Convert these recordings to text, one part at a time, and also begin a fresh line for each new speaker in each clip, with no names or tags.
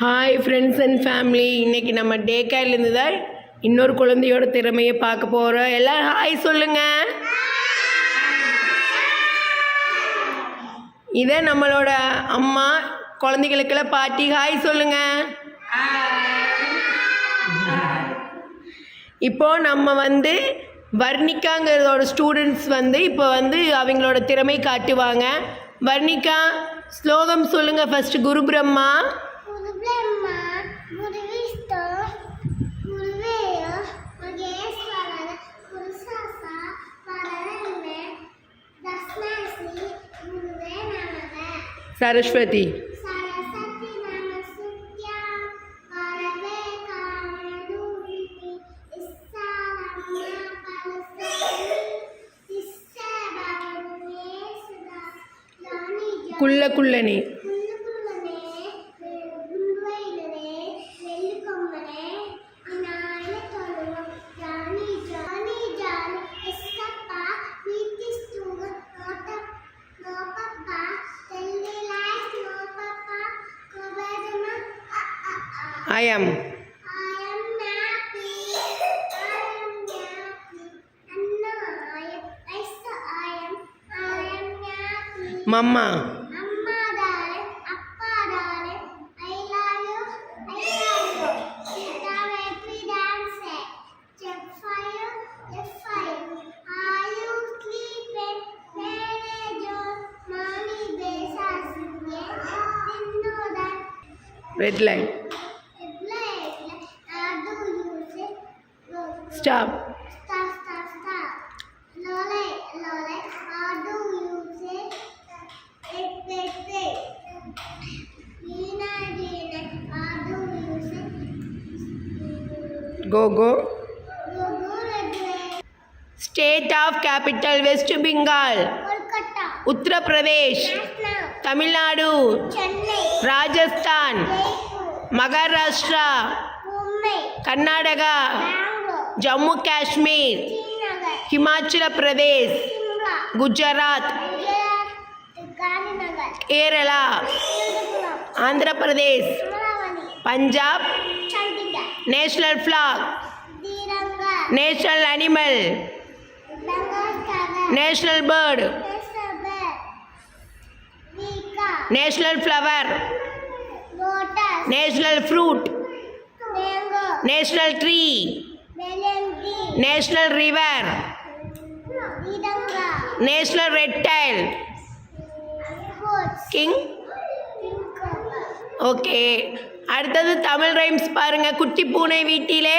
Hi friends and family இன்றைக்கி நம்ம டே கேர்லேருந்து தான் இன்னொரு குழந்தையோட திறமையை பார்க்க போகிறோம் எல்லாம் ஹாய் சொல்லுங்கள் இதே நம்மளோட அம்மா குழந்தைகளுக்கெல்லாம் பாட்டி ஹாய் சொல்லுங்கள் இப்போ நம்ம வந்து வர்ணிகாங்கிறதோட ஸ்டூடெண்ட்ஸ் வந்து இப்போ வந்து அவங்களோட திறமை காட்டுவாங்க. வர்ணிகா ஸ்லோகம் சொல்லுங்கள் ஃபஸ்ட்டு குரு பிரம்மா.
జాని
குள்ள குள்ளனே
I am. I am
Mama.
Amma darling, Appa darling, I love you, I love you. Now let me dance. Step five, step five. Are you sleeping?
Manager,
mommy, bass, singing. Red line. Go.
Stop
Stop, stop, stop. Lole, lole, how do you say? It, it, it. Dina, Dina, how do you say?
Go go
Go, go, red.
State of capital West Bengal
Kolkata,
Uttar Pradesh
Lucknow,
Tamil Nadu
Chennai,
Rajasthan
Jaipur,
Maharashtra Karnataka Jammu
Kashmir
Himachal Pradesh
Gujarat
Kerala
Andhra Pradesh
Punjab
national
flag national
animal
national
bird
national flower
national
fruit national
tree
national river. National reptile king. Okay. அடுத்தது Tamil rhymes பாருங்க குட்டி பூனை வீட்டிலே.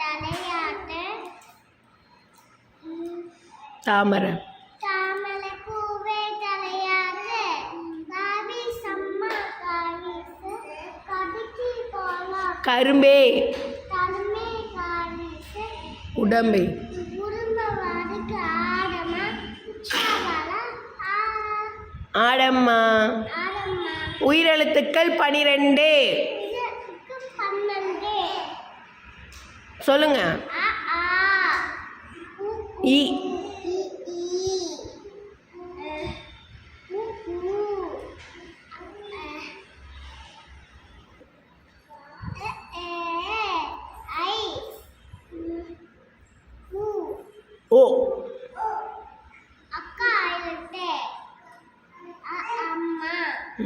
தலையாட்டு உம்,
தாமரை. கரும்பே. உடம்பை. ஆடம்மா. உயிரெழுத்துக்கள் பனிரெண்டு. சொல்லுங்க. இ
இ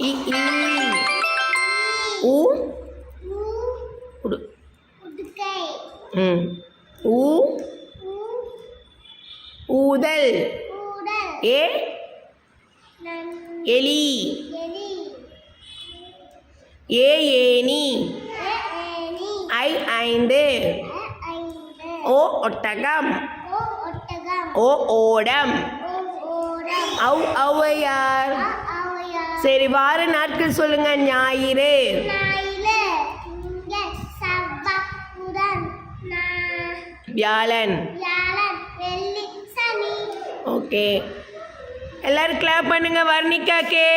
இ
உ உடு ம் ஊ ஊதல் ஏ எலி ஏ ஏனி ஐ ஐந்து ஓ ஒட்டகம்.
ஓ
ஓடம். ஔ ஔவையார். சரி வார நாட்கள் சொல்லுங்க ஞாயிறு. வியாழன். ஓகே. எல்லாரும் கிளாப் பண்ணுங்க வர்ணிகாக்கே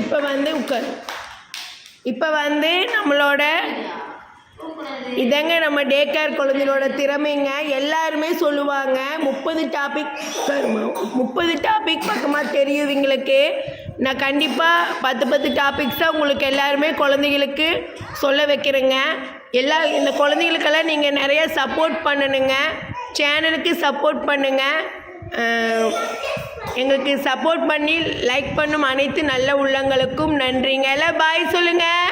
இப்போ வந்து உட்கார். இப்போ வந்து நம்மளோட இதங்க நம்ம டேக்கேர் குழந்தைகளோட திறமைங்க எல்லாருமே சொல்லுவாங்க முப்பது டாபிக் முப்பது டாபிக் பக்கமாக தெரியும் இவங்களுக்கு. நான் கண்டிப்பாக பத்து பத்து டாபிக்ஸாக உங்களுக்கு எல்லாருமே குழந்தைகளுக்கு சொல்ல வைக்கிறேங்க. எல்லா இந்த குழந்தைகளுக்கெல்லாம் நீங்கள் நிறைய சப்போர்ட் பண்ணணுங்க. சேனலுக்கு சப்போர்ட் பண்ணுங்கள் எங்களுக்கு சப்போர்ட் பண்ணி லைக் பண்ணும் அனைத்து நல்ல உள்ளங்களுக்கும் நன்றிங்க. எல்லாம் பாய் சொல்லுங்கள்